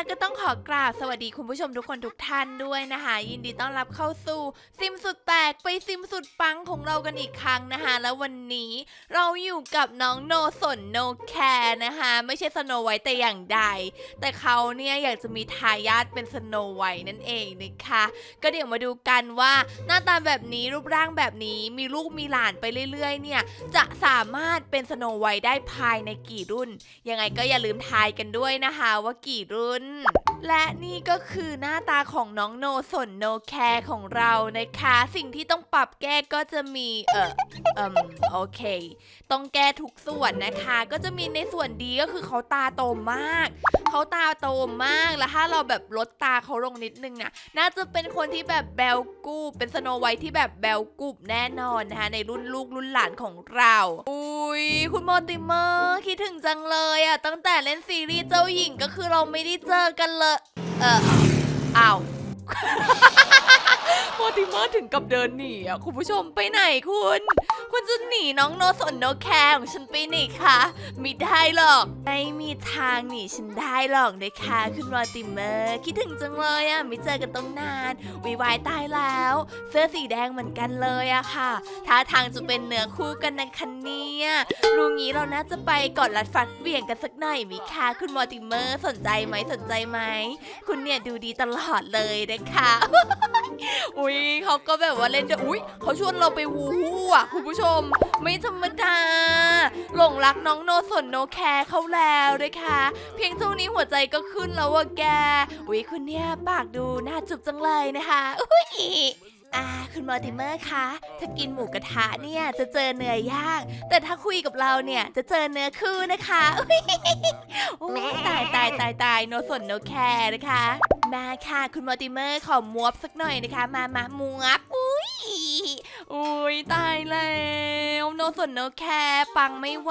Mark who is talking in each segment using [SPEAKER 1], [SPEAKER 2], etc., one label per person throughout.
[SPEAKER 1] แล้วก็ต้องขอกราบสวัสดีคุณผู้ชมทุกคนทุกท่านด้วยนะคะ ยินดีต้อนรับเข้าสู่ซิมสุดแตกไปซิมสุดปังของเรากันอีกครั้งนะคะแล้ววันนี้เราอยู่กับน้องโนสนโนแคร์นะคะไม่ใช่สโนไวท์แต่อย่างใด แต่เขาเนี่ยอยากจะมีทายาทเป็นสโนไวท์นั่นเองนะคะก็เดี๋ยวมาดูกันว่าหน้าตาแบบนี้รูปร่างแบบนี้มีลูกมีหลานไปเรื่อยๆ เนี่ยจะสามารถเป็นสโนไวท์ได้ภายในกี่รุ่น ยังไงก็อย่าลืมทายกันด้วยนะคะ ว่ากี่รุ่นและนี่ก็คือหน้าตาของน้องโนสนโนแคร์ของเรานะคะ สิ่งที่ต้องปรับแก้ก็จะมีเออเอมโอเค ต้องแก้ทุกส่วนนะคะ ก็จะมีในส่วนดีก็คือเขาตาโตมาก เขาตาโตมากแล้วถ้าเราแบบลดตาเขาลงนิดนึงน่ะน่าจะเป็นคนที่แบบแบลกูบเป็นสโนไวท์ที่แบบแบลกูบแน่นอนนะคะในรุ่นลูกรุ่นหลานของเราอุ้ ยคุณโมติเมอร์คิดถึงจังเลยอะตั้งแต่เล่นซีรีส์เจ้าหญิงก็คือเราไม่ได้เจอกันเลย เอออ้าว โมติเมอร์ถึงกับเดินหนีอะคุณผู้ชมไปไหนคุณ คุณจะหนีน้องโนสนโนแคร์ของฉันไปไหนคะไม่ได้หรอก ไม่มีทางหนีฉันได้หรอกนะคะคุณโมติเมอร์คิดถึงจังเลยอะไม่เจอกันต้องนานวิวายตายแล้ว เสื้อสีแดงเหมือนกันเลยอะค่ะท่าทางจะเป็นเนื้อคู่กันนะคะเนี่ยรู้งี้เราน่าจะไปกอดรัดฟัดเวี่ยงกันสักหน่อยมิคะคุณโมติเมอร์สนใจไหมสนใจไหมคุณเนี่ยดูดีตลอดเลยนะคะอุ้ยเขาก็แบบว่าเล่นด้วยอุ้ยเขาชวนเราไปวูฮู้อะคุณผู้ชม ไม่ธรรมดา หลงรักน้องโนสนโนแคร์เขาแล้วนะคะ เพียงเท่านี้หัวใจก็ขึ้นแล้วว่าแกอุ้ยคุณเนี่ยปากดูน่าจุบจังเลยนะคะอุ้ย อ่าคุณมอร์ติเมอร์คะ ถ้ากินหมูกระทะเนี่ยจะเจอเนื้อย่าง แต่ถ้าคุยกับเราเนี่ยจะเจอเนื้อคู่นะคะอุ๊ยโอ้ยตายตายตายตายโนสนโนแคร์นะคะ มาค่ะคุณมอร์ติเมอร์ขอมวบสักหน่อยนะคะ มามามวบอุ้ยอุ้ยตายแล้วโนสนโนแคร์ปังไม่ไหว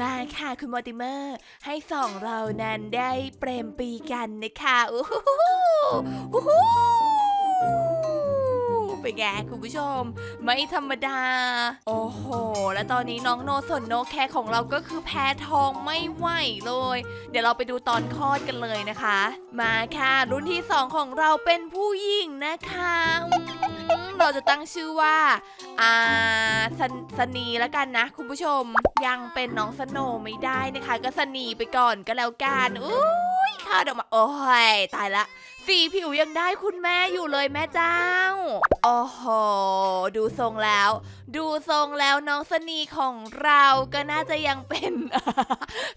[SPEAKER 1] มาค่ะคุณมอร์ติเมอร์ ให้สองเรานั้นได้เปรมปรีกันนะคะอู้หูอู้หู เป็นไงคุณผู้ชม ไม่ธรรมดา โอ้โห และตอนนี้น้องโนสนโนแคร์ของเราก็คือแพ้ทองไม่ไหวเลย เดี๋ยวเราไปดูตอนคลอดกันเลยนะคะ มาค่ะ รุ่นที่สองของเราเป็นผู้หญิงนะคะเราจะตั้งชื่อว่าอ่าสนสนีแล้วกันนะ คุณผู้ชมยังเป็นน้องสโนไม่ได้นะคะ ก็สนีไปก่อนก็แล้วกันอุ้ ยข้าดออกมา โอ้ยตายละสีผิวยังได้คุณแม่อยู่เลยแม่เจ้า โอ้โห ดูทรงแล้ว ดูทรงแล้วน้องสนีของเราก็น่าจะยังเป็น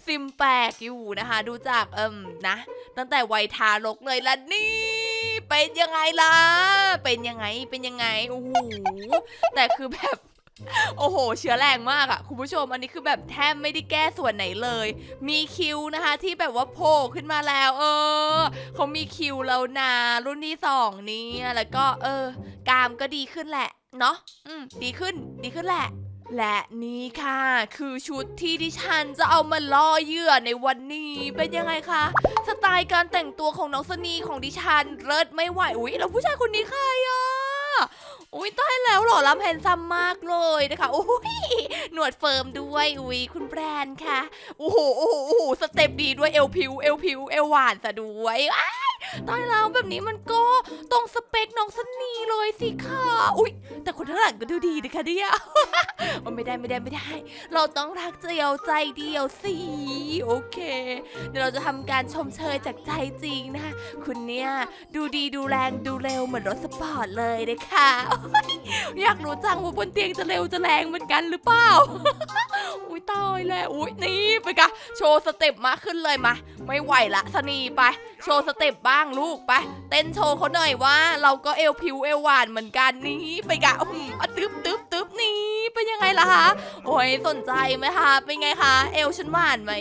[SPEAKER 1] ซิมแปลกอยู่นะคะ ดูจากเอิมนะ ตั้งแต่วัยทารกเลยละนี่ เป็นยังไงล่ะ เป็นยังไง เป็นยังไง โอ้โห แต่คือแบบ โอ้โห เชื้อแรงมากอะคุณผู้ชม อันนี้คือแบบแทบไม่ได้แก้ส่วนไหนเลย มีคิวนะคะที่แบบว่าโผล่ขึ้นมาแล้ว เออเขามีคิวแล้วนะรุ่นที่สองนี้แล้วก็เออ กามก็ดีขึ้นแหละ เนาะอืม ดีขึ้น ดีขึ้นแหละ และนี่ค่ะ คือชุดที่ดิฉันจะเอามาล่อเหยื่อในวันนี้เป็นยังไงคะสไตล์การแต่งตัวของน้องสนีของดิฉันเลิศไม่ไหวอุ๊ยแล้วผู้ชายคนนี้ใครอะ อุ้ยตายแล้วหล่อล้ำแฮนซัมมากเลยนะคะอุ้ยหนวดเฟิร์มด้วยอุ้ยคุณแบรนด์ค่ะโอ้โหโอ้โหโอ้โหสเต็ปดีด้วยเอลพิวเอลพิวเอลหวานซะด้วยอ้ายตายแล้วแบบนี้มันก็ตรงสเปคน้องสนีเลยสิค่ะ อุ๊ย แต่คนข้างหลังก็ดูดีนะคะเนี่ยโอ้ไม่ได้ไม่ได้ไม่ได้ เราต้องรักเดียวใจเดียวสิโอเค เดี๋ยวเราจะทำการชมเชยจากใจจริงนะคะคุณเนี่ยดูดีดูแรงดูเร็วเหมือนรถสปอร์ตเลยนะคะอยอยากรู้จังว่าบนเตียงจะเร็วจะแรงเหมือนกันหรือเปล่าอุ้ยตายแล้วอุ้ยนี่ไปกะโชว์สเต็ปมาขึ้นเลยมา ไม่ไหวละสนีไป โชว์สเต็ปบ้างลูกไปเต้นโชว์เขาหน่อยว่า เราก็เอวผิวเอวหวานเหมือนกันนี่ไปกะอืมอะตึ๊บตึ๊บตึ๊บนี่เป็นยังไงล่ะคะโอ้ยสนใจไหมคะเป็นไงคะ เอวฉันหวานไหม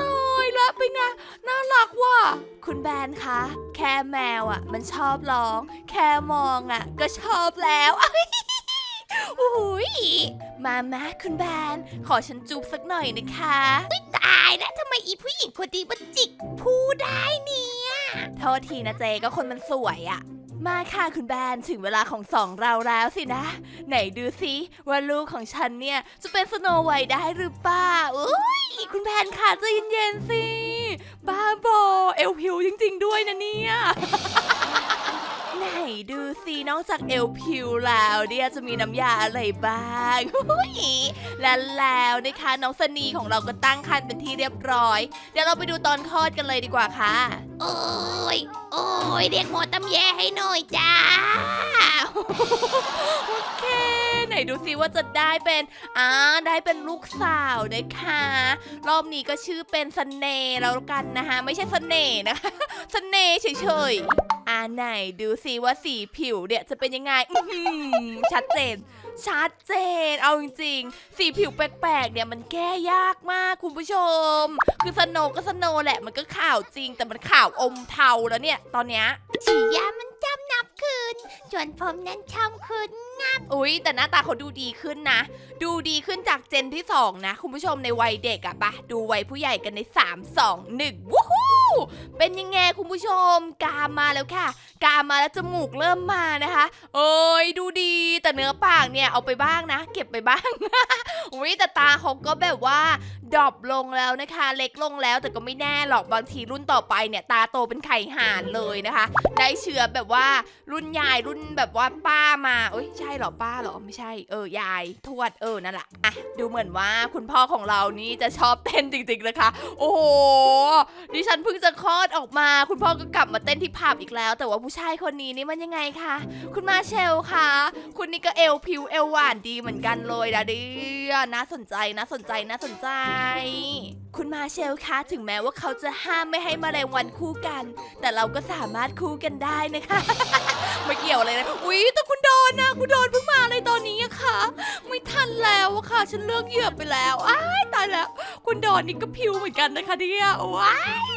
[SPEAKER 1] ตายละเป็นไงน่ารักว่ะคุณแบนคะแค่แมวอะ มันชอบร้อง แค่มองอะ ก็ชอบแล้วโอ้ยมามาคุณแบน ขอฉันจูบสักหน่อยนะคะตายแล้วทำไมอีผู้หญิงคนดีมันจิกพูดได้นี่ โทษทีนะเจก็คนมันสวยอะมาค่ะคุณแบนถึงเวลาของสองเราแล้วสินะ ไหนดูซิว่าลูกของฉันเนี่ย จะเป็นสโนไวท์ได้หรือเปล่าอุ้ยคุณแบนค่ะใจเย็นๆสิ บ้าบอเอลพิวจริงๆด้วยนะเนี่ย ไหนดูสินอกจากเอลพิวแล้วเนี่ยจะมีน้ำยาอะไรบ้างหุ้ยและแล้วนะคะน้องสนีของเราก็ตั้งครรภ์เป็นที่เรียบร้อย เดี๋ยวเราไปดูตอนคลอดกันเลยดีกว่าค่ะ
[SPEAKER 2] โอ้ยโอ้ยเรียกหมอตำแยให้หน่อยจ้า
[SPEAKER 1] โอเค ไหนดูสิว่าจะได้เป็นอ่าได้เป็นลูกสาวนะคะ รอบนี้ก็ชื่อเป็นสเน่ห์แล้วกันนะคะ ไม่ใช่สเน่ห์นะคะสเน่ห์เฉยๆ อ่าไหนดูสิว่าสีผิวเนี่ยจะเป็นยังไงอื้อหือชัดเจน ชัดเจน เอาจริงๆ สีผิวแปลกๆ เนี่ยมันแก้ยากมากคุณผู้ชม คือสโนว์ก็สโนว์แหละมันก็ข่าวจริง แต่มันข่าวอมเทาแล้วเนี่ย ตอนเนี้ย
[SPEAKER 2] ฉียามันจำนับคืน ส่วนผมนั้นชมคืน
[SPEAKER 1] อุ๊ย แต่หน้าตาเขาดูดีขึ้นนะ ดูดีขึ้นจากเจนที่ 2 นะ คุณผู้ชมในวัยเด็กอะปะดูวัยผู้ใหญ่กันใน 3 2 1วู้ฮู้ เป็นยังไงคุณผู้ชม กามมาแล้วค่ะ กามมาแล้วจมูกเริ่มมานะคะ เอ้ยดูดีแต่เนื้อปากเนี่ยเอาไปบ้างนะ เก็บไปบ้างอุ๊ยแต่ตาเขาก็แบบว่าดรอปลงแล้วนะคะ เล็กลงแล้วแต่ก็ไม่แน่หรอกบางทีรุ่นต่อไปเนี่ยตาโตเป็นไข่ห่านเลยนะคะ ได้เชื้อแบบว่ารุ่นยายรุ่นแบบว่าป้ามาเอ้ยใช่หรอป้าหรอไม่ใช่เออยายทวดเออนั่นแหละอะดูเหมือนว่าคุณพ่อของเรานี่จะชอบเต้นจริงๆนะคะ โอ้โหดิฉันเพิ่งจะคลอดออกมา คุณพ่อก็กลับมาเต้นที่ผับอีกแล้ว แต่ว่าผู้ชายคนนี้นี่มันยังไงคะคุณมาเชลคะคุณนี่ก็เอวผิวเอวหวานดีเหมือนกันเลยนะเดียน่าสนใจน่าสนใจน่าสนใจ คุณมาเชลคะถึงแม้ว่าเขาจะห้ามไม่ให้มาแมลงวันคู่กัน แต่เราก็สามารถคู่กันได้นะคะไม่เกี่ยวเลยนะอุ๊ยแต่คุณโดนนะคุณโดนเพิ่งมาเลยตอนนี้อะค่ะ ไม่ทันแล้วอะค่ะ ฉันเลือกเหยื่อไปแล้วอ้ายตายแล้ว คุณดอนนี่ก็พิวเหมือนกันนะคะเนี่ยว้าย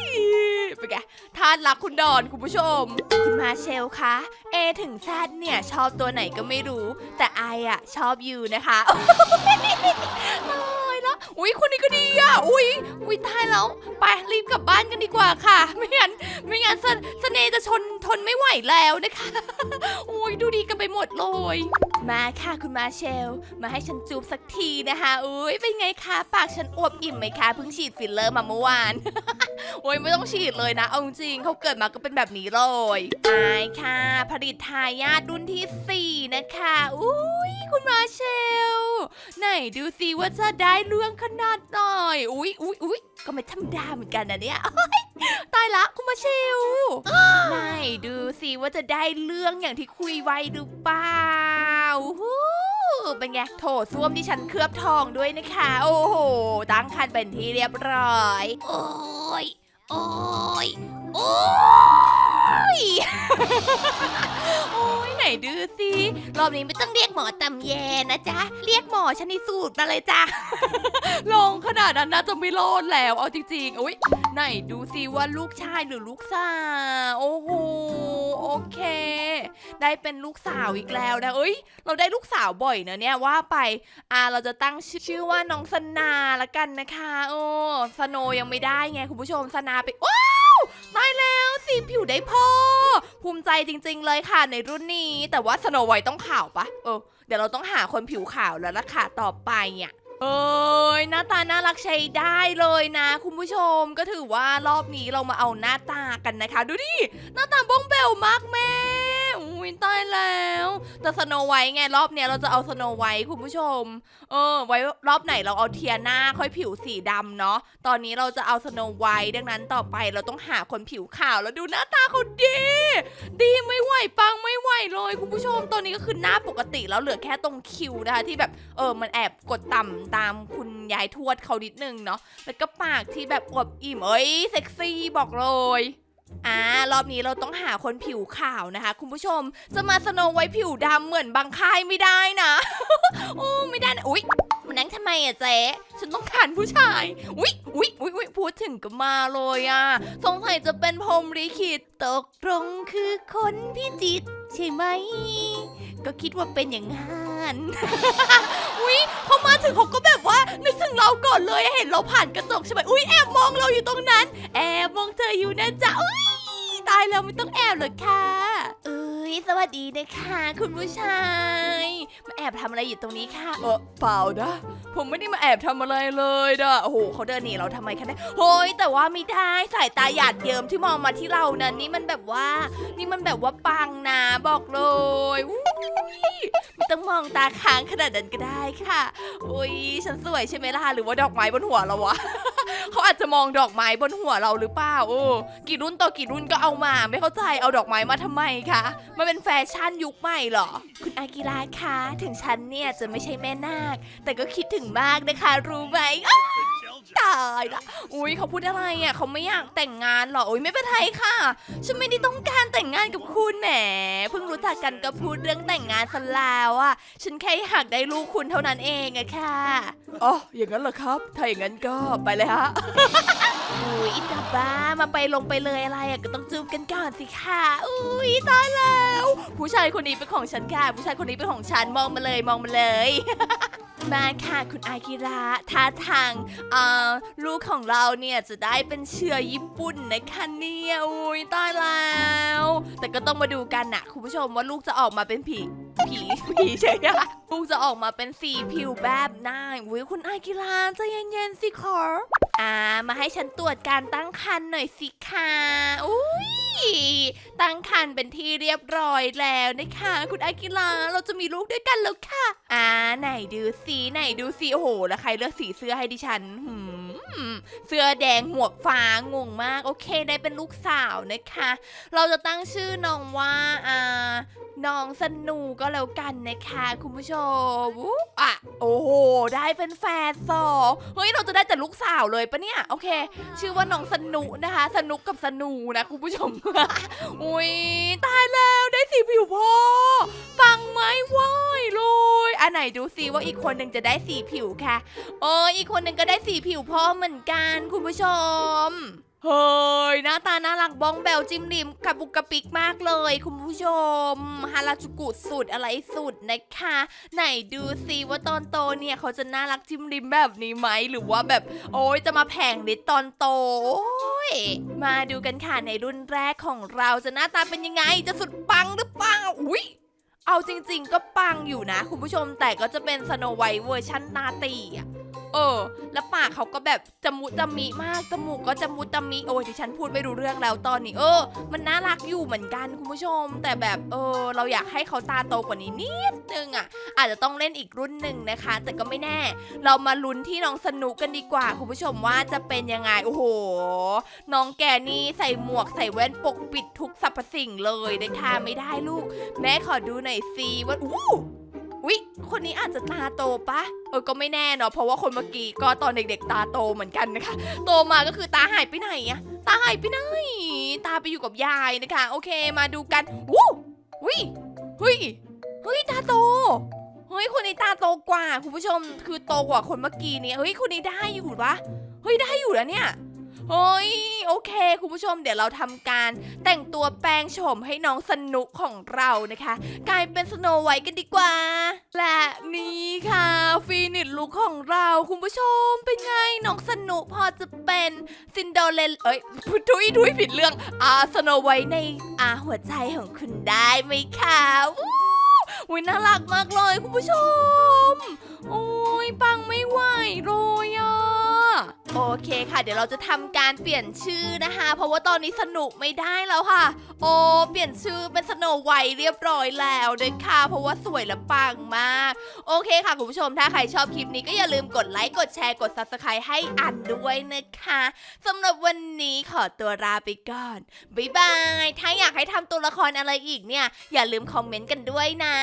[SPEAKER 1] เป็นไงทานรักคุณดอนคุณผู้ชม คุณมาเชลคะ เอถึงแซดเนี่ยชอบตัวไหนก็ไม่รู้ แต่ไออะชอบอยู่นะคะ อุ๊ยคนนี้ก็ดีอะ อุ๊ยอุ๊ยตายแล้ว ไปรีบกลับบ้านกันดีกว่าค่ะ ไม่งั้นไม่งั้นเสน่ห์จะชนทนไม่ไหวแล้วนะคะโอ้ยดูดีกันไปหมดเลย มาค่ะคุณมาเชล มาให้ฉันจูบสักทีนะคะ อุ้ยเป็นไงคะปากฉันอวบอิ่มไหมคะเพิ่งฉีดฟิลเลอร์มาเมื่อวานโอ้ยไม่ต้องฉีดเลยนะ เอาจริงเขาเกิดมาก็เป็นแบบนี้เลยอายค่ะ ผลิตทายาทรุ่นที่ 4 นะคะ อุ้ยคุณมาเชล ไหนดูสิว่าจะได้เรื่องขนาดหน่อย อุ๊ยอุ๊ยอุ๊ยก็ไม่ธรรมดาเหมือนกันนะเนี่ยตายละคุณมาเชลไหนดูสิว่าจะได้เรื่องอย่างที่คุยไว้หรือเปล่าฮู้เป็นไงโถส้วมที่ฉันเคลือบทองด้วยนะคะ โอ้โห ตั้งคันเป็นที่เรียบร้อย
[SPEAKER 2] โอ้ย โอ้ย โอ้ย
[SPEAKER 1] ดูสิรอบนี้ไม่ต้องเรียกหมอตำแยนะจ๊ะ เรียกหมอชนิสูตรมาเลยจ้ะ ลงขนาดนั้นน่าจะไม่รอดแล้ว เอาจริงๆอุ้ยไหนดูสิว่าลูกชายหรือลูกสาว โอ้โห โอเค ได้เป็นลูกสาวอีกแล้วนะ เอ้ย เราได้ลูกสาวบ่อยนะเนี่ยว่าไป อ่า เราจะตั้งชื่อชื่อว่าน้องสนาละกันนะคะ โอ้ สโนยังไม่ได้ไงคุณผู้ชม สนาไปว้า ตายแล้วสีผิวได้พอภูมิใจจริง ๆ เลยค่ะในรุ่นนี้ แต่ว่าสโนไวท์ต้องขาวปะเออเดี๋ยวเราต้องหาคนผิวขาวแล้วล่ะค่ะต่อไปเนี่ยเอ้ยหน้าตาน่ารักใช้ได้เลยนะ คุณผู้ชมก็ถือว่ารอบนี้เรามาเอาหน้าตากันนะคะ ดูดิหน้าตาบ้องเบลมากแม่ อุ้ยตายแล้ว แต่สโนไวท์ไงรอบเนี้ยเราจะเอาสโนไวท์คุณผู้ชม เออ ไว้รอบไหนเราเอาเทียน่าค่อยผิวสีดำเนาะ ตอนนี้เราจะเอาสโนไวท์ดังนั้นต่อไปเราต้องหาคนผิวขาวแล้วดูหน้าตาเขาดี ดีไม่ไหวปังไม่ไหวเลยคุณผู้ชม ตอนนี้ก็คือหน้าปกติแล้วเหลือแค่ตรงคิวนะคะที่แบบเออมันแอบกดต่ำตามคุณยายทวดเขานิดนึงเนาะ แล้วก็ปากที่แบบอวบอิ่มเอ้ยเซ็กซี่บอกเลย อ่ารอบนี้เราต้องหาคนผิวขาวนะคะ คุณผู้ชมจะมาสโนไว้ผิวดำเหมือนบางค่ายไม่ได้นะ โอ้ไม่ได้นะอุ๊ยมันนั่งทำไมอะเจ๊ฉันต้องการผู้ชายอุ๊ยอุ๊ยอุ๊ยอุ๊ยพูดถึงก็มาเลยอะสงสัยจะเป็นพรหมลิขิตตกตรงคือคนพิจิตรใช่ไหม ก็คิดว่าเป็นอย่างนั้น อุ๊ยพอมาถึงเขาก็แบบว่านึกถึงเราก่อนเลยเห็นเราผ่านกระจกใช่ไหมอุ๊ยแอบมองเราอยู่ตรงนั้น แอบมองเธออยู่นะจ๊ะอุ๊ยตายแล้วไม่ต้องแอบหรอกค่ะเอ้ยสวัสดีนะคะ คุณผู้ชายมาแอบทำอะไรอยู่ตรงนี้ค่ะเออเปล่านะ ผมไม่ได้มาแอบทำอะไรเลยนะโอ้โหเขาเดินหนีเราทำไมคะเนี่ยเฮ้ยแต่ว่าไม่ได้สายตาหยาดเยิ้มที่มองมาที่เรานั้นนี่มันแบบว่า นี่มันแบบว่าปังนะบอกเลยอุ้ยไม่ต้องมองตาค้างขนาดนั้นก็ได้ค่ะอุ้ยฉันสวยใช่ไหมล่ะหรือว่าดอกไม้บนหัวเราวะ เขาอาจจะมองดอกไม้บนหัวเราหรือเปล่าโอ้กี่รุ่นต่อกี่รุ่นก็เอามาไม่เข้าใจเอาดอกไม้มาทำไมคะมันเป็นแฟชั่นยุคใหม่เหรอ คุณอากิระคะถึงฉันเนี่ยจะไม่ใช่แม่นาค แต่ก็คิดถึงมากนะคะ รู้ไหมอ้าวตายละอุ้ยเขาพูดอะไรอะเขาไม่อยากแต่งงานหรออุ้ยไม่เป็นไรค่ะ ฉันไม่ได้ต้องการแต่งงานกับคุณแหมเพิ่งรู้จักกันก็พูดเรื่องแต่งงานซะแล้วอะฉันแค่อยากได้ลูกคุณเท่านั้นเองอะค่ะอ๋ออย่างนั้นเหรอครับ ถ้าอย่างนั้นก็ไปเลยฮะ อุ้ยอิตาบ้ามาไปลงไปเลยอะไรอะก็ต้องจูบกันก่อนสิค่ะอุ้ยตายแล้ว ผู้ชายคนนี้เป็นของฉันค่ะ ผู้ชายคนนี้เป็นของฉันมองมาเลยมองมาเลย มาค่ะคุณอากิระท่าทางเอ่อลูกของเราเนี่ยจะได้เป็นเชื้อญี่ปุ่นนะคะเนี่ยอุ้ยตายแล้ว แต่ก็ต้องมาดูกันนะคุณผู้ชมว่าลูกจะออกมาเป็นผี ผีผีใช่ไหมลูกจะออกมาเป็นสีผิวแบบไหนอุ้ยคุณอากิระใจเย็นๆสิขออ่ามาให้ฉันตรวจการตั้งครรภ์หน่อยสิคะอุ้ยตั้งครรภ์เป็นที่เรียบร้อยแล้วนะคะ คุณอากิระเราจะมีลูกด้วยกันแล้วค่ะ อ่าไหนดูสีไหนดูสีโอ้โหแล้วใครเลือกสีเสื้อให้ดิฉันหืมเสื้อแดงหมวกฟ้างงมาก โอเคได้เป็นลูกสาวนะคะ เราจะตั้งชื่อน้องว่าอ่า น้องสนูก็แล้วกันนะคะคุณผู้ชมอุ๊ยอะโอ้โห ได้เป็นแฟนสองเฮ้ยเราจะได้แต่ลูกสาวเลยปะเนี่ย โอเค ชื่อว่าน้องสนุนะคะ สนุกกับสนูนะคุณผู้ชม อุ้ยตายแล้วได้สีผิวพ่อปังไหมว้ายเลยอันไหนดูซิว่าอีกคนหนึ่งจะได้สีผิวค่ะเอออีกคนหนึ่งก็ได้สีผิวพ่อเหมือนกันคุณผู้ชม เฮ้ยหน้าตาน่ารักบ้องแบวจิ้มริมกระปุกกระปิกมากเลย คุณผู้ชมฮาราจูกุสุดอะไรสุดนะคะ ไหนดูซิว่าตอนโตเนี่ยเขาจะน่ารักจิ้มริมแบบนี้ไหมหรือว่าแบบ โอ้ยจะมาแผงฤทธิ์ตอนโตยมาดูกันค่ะในรุ่นแรกของเราจะหน้าตาเป็นยังไง จะสุดปังหรือเปล่าอุ้ยเอาจริง ๆ ก็ปังอยู่นะ คุณผู้ชมแต่ก็จะเป็นสโนไวท์เวอร์ชันนาตีอะ เออ แล้วปากเขาก็แบบจมูกจมิมากจมูกก็จมูกจมิโอ้ยดิฉันพูดไม่รู้เรื่องแล้วตอนนี้ เออ มันน่ารักอยู่เหมือนกันคุณผู้ชม แต่แบบเออ เราอยากให้เขาตาโตกว่านี้นิดนึงอะ อาจจะต้องเล่นอีกรุ่นหนึ่งนะคะ แต่ก็ไม่แน่ เรามาลุ้นที่น้องสนุกกันดีกว่าคุณผู้ชมว่าจะเป็นยังไงโอ้โห น้องแกนี่ใส่หมวกใส่แว่นปกปิดทุกสรรพสิ่งเลยนะคะไม่ได้ลูก แม่ขอดูหน่อยสิว่าอู้ วิคนนี้อาจจะตาโตปะเออก็ไม่แน่เนาะเพราะว่าคนเมื่อกี้ก็ตอนเด็ก ๆ ตาโตเหมือนกันนะคะ โตมาก็คือตาหายไปไหนอะตาหายไปไหน ตาไปอยู่กับยายนะคะ โอเคมาดูกันวู้วิเฮ้ยเฮ้ยตาโตเฮ้ยคนนี้ตาโตกว่าคุณผู้ชมคือโตกว่าคนเมื่อกี้เนี่ยเฮ้ยคนนี้ได้อยู่ปะเฮ้ยได้อยู่แล้วเนี่ย เฮ้ยโอเค คุณผู้ชมเดี๋ยวเราทำการแต่งตัวแปลงโฉมให้น้องสนุกของเรานะคะ กลายเป็นสโนไวท์กันดีกว่า และนี่ค่ะฟีนิตลุคของเราคุณผู้ชมเป็นไงน้องสนุกพอจะเป็นซินโดเรลเอ้ยทุยทุยผิดเรื่องอาสโนไวท์ในอาหัวใจของคุณได้ไหมคะอู้อุ้ยน่ารักมากเลยคุณผู้ชม โอ้ยปังไม่ไหวเลย โอเคค่ะ เดี๋ยวเราจะทำการเปลี่ยนชื่อนะคะ เพราะว่าตอนนี้สนุกไม่ได้แล้วค่ะ โอ้เปลี่ยนชื่อเป็นสโนไวท์เรียบร้อยแล้วด้วยค่ะ เพราะว่าสวยและปังมาก โอเคค่ะคุณผู้ชมถ้าใครชอบคลิปนี้ก็อย่าลืมกดไลค์กดแชร์กด subscribe ให้อันด้วยนะคะสำหรับวันนี้ขอตัวลาไปก่อนบ๊ายบายถ้าอยากให้ทำตัวละครอะไรอีกเนี่ย อย่าลืมคอมเมนต์กันด้วยนะ